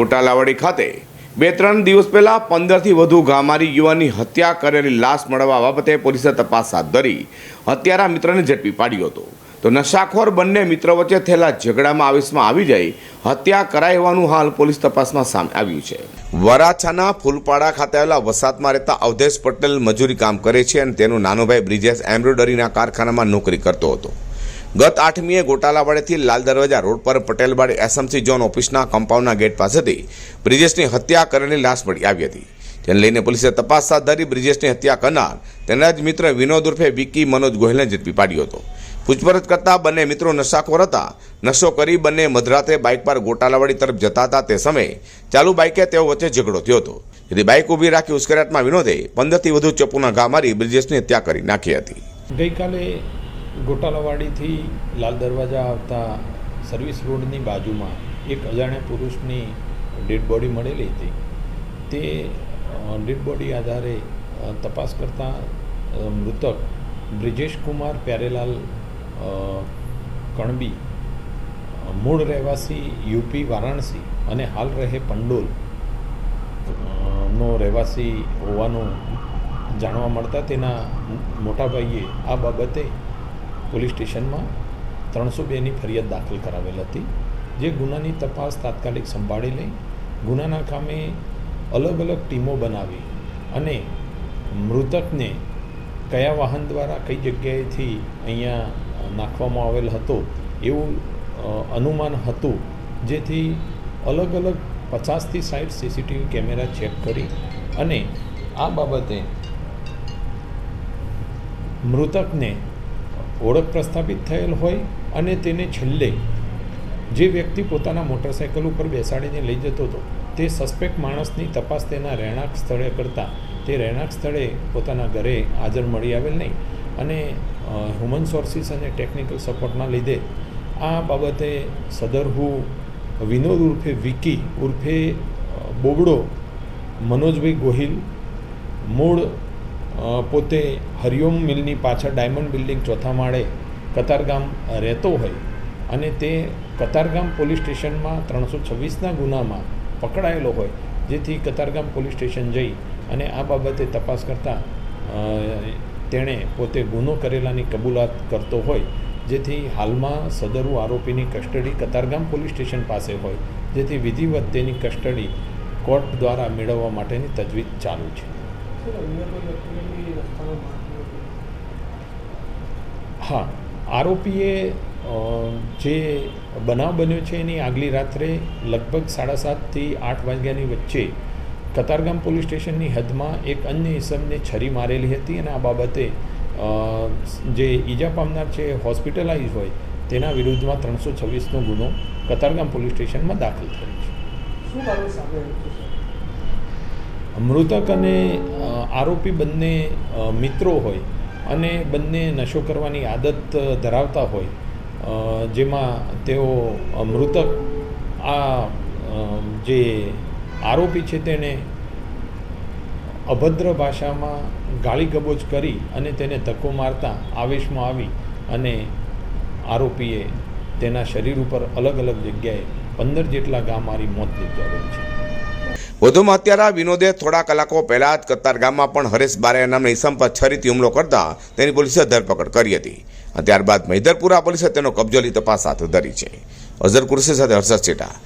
ગોટાલાવાડી ખાતે બે ત્રણ દિવસ પહેલા પંદરથી વધુ ગામારી યુવાનની હત્યા કરેલી લાશ મળવા બાબતે પોલીસે તપાસ હાથ ધરી હત્યારા મિત્રને ઝડપી પાડ્યો હતો. તો નશાખોર બંને મિત્રો વચ્ચે થયેલા ઝઘડામાં આવેશમાં આવી જાય હત્યા કરાઈ હોવાનું હાલ પોલીસ તપાસમાં સામે આવ્યું છે. વરાછાના ફૂલપાડા ખાતે આવેલા વસાતમાં રહેતા અવધેશ પટેલ મજૂરી કામ કરે છે અને તેનો નાનો ભાઈ બ્રિજેશ એમ્બ્રોઇડરીના કારખાનામાં નોકરી કરતો હતો. ગત આઠમીએ ગોટાલાવાડેથી લાલ દરવાજા રોડ પર પટેલવાડી એસએમસી ઝોન ઓફિસના કમ્પાઉન્ડના ગેટ પાસેથી બ્રિજેશની હત્યા કરેલી લાશ મળી આવી હતી. જેને લઈને પોલીસે તપાસ હાથ ધરી બ્રિજેશની હત્યા કરનાર તેના જ મિત્ર વિનોદ ઉર્ફે વિકી મનોજ ગોહિલને ઝડપી પાડ્યો હતો. પૂછપરછ કરતા બંને મિત્રો નશાખોર હતા. નશો કરી બંને મધરાતે બાઇક પર ગોટાલાવાડી તરફ જતા હતા તે સમયે ચાલુ બાઇકે તેઓ વચ્ચે ઝઘડો થયો હતો. જેથી બાઇક ઊભી રાખી ઉશ્કેરાટમાં વિનોદે પંદરથી વધુ ચપ્પુના ઘા મારી બ્રિજેશની હત્યા કરી નાખી હતી. ગઈકાલે ગોટાલાવાડીથી લાલ દરવાજા આવતા સર્વિસ રોડની બાજુમાં એક અજાણ્યા પુરુષની ડેડ બોડી મળેલી હતી. તે ડેડ બોડી આધારે તપાસ કરતાં મૃતક બ્રિજેશ કુમાર પ્યારેલાલ કણબી મૂળ રહેવાસી યુપી વારાણસી અને હાલ રહે પંડોલ નો રહેવાસી હોવાનું જાણવા મળતા તેના મોટા ભાઈએ આ બાબતે પોલીસ સ્ટેશનમાં ત્રણસો બેની ફરિયાદ દાખલ કરાવેલ હતી, જે ગુનાની તપાસ તાત્કાલિક સંભાળી લઈ, ગુનાના કામે અલગ અલગ ટીમો બનાવી અને મૃતકને કયા વાહન દ્વારા કઈ જગ્યાએથી અહીંયા નાખવામાં આવેલ હતો એવું અનુમાન હતું, જેથી અલગ અલગ પચાસથી સાઠ સીસીટીવી કેમેરા ચેક કરી અને આ બાબતે મૃતકને ઓળખ પ્રસ્થાપિત થયેલ હોય અને તેને છેલ્લે જે વ્યક્તિ પોતાના મોટરસાઇકલ ઉપર બેસાડીને લઈ જતો હતો, તે સસ્પેક્ટ માણસની તપાસ તેના રહેણાંક સ્થળે કરતાં, તે રહેણાંક સ્થળે પોતાના ઘરે હાજર મળી આવેલ નહીં અને હ્યુમન સોર્સિસ અને ટેકનિકલ સપોર્ટના લીધે આ બાબતે સદરહુ વિનોદ ઉર્ફે વિકી ઉર્ફે બોબડો, મનોજભાઈ ગોહિલ, મૂળ પોતે હરિઓમ મિલની પાછળ ડાયમંડ બિલ્ડિંગ ચોથા માળે કતારગામ રહેતો હોય અને તે કતારગામ પોલીસ સ્ટેશનમાં ત્રણસો છવ્વીસના ગુનામાં પકડાયેલો હોય, જેથી કતારગામ પોલીસ સ્ટેશન જઈ અને આ બાબતે તપાસ કરતાં તેણે પોતે ગુનો કરેલાની કબૂલાત કરતો હોય, જેથી હાલમાં સદરુ આરોપીની કસ્ટડી કતારગામ પોલીસ સ્ટેશન પાસે હોય, જેથી વિધિવત તેની કસ્ટડી કોર્ટ દ્વારા મેળવવા માટેની તજવીજ ચાલુ છે. હા, આરોપીએ જે બનાવ બન્યો છે એની આગલી રાત્રે લગભગ સાડા સાતથી આઠ વાગ્યાની વચ્ચે કતારગામ પોલીસ સ્ટેશનની હદમાં એક અન્ય ઇસમને છરી મારેલી હતી અને આ બાબતે જે ઈજા પામનાર છે, હોસ્પિટલાઇઝ હોય, તેના વિરુદ્ધમાં ત્રણસો છવ્વીસનો ગુનો કતારગામ પોલીસ સ્ટેશનમાં દાખલ થયો છે શું? મૃતક અને આરોપી બંને મિત્રો હોય અને બંને નશો કરવાની આદત ધરાવતા હોય જેમાં તેઓ મૃતક, આ જે આરોપી છે તેને અભદ્ર ભાષામાં ગાળી ગબોચ કરી અને તેને ધક્કો મારતા આવેશમાં આવી અને આરોપીએ તેના શરીર ઉપર અલગ અલગ જગ્યાએ પંદર જેટલા ગા મારી મોત નિપજાવેલ છે. વધુમાં અત્યારે આ વિનોદે થોડા કલાકો પહેલા જ કતાર ગામમાં પણ હરેશ બારૈયા નામના ઇસમ પર છરીથી હુમલો કરતા તેની પોલીસે ધરપકડ કરી હતી. ત્યારબાદ મહિધરપુરા પોલીસે તેનો કબજો લઈ તપાસ હાથ ધરી છે. અઝર કુરશી સાથે હર્ષદ ચેટા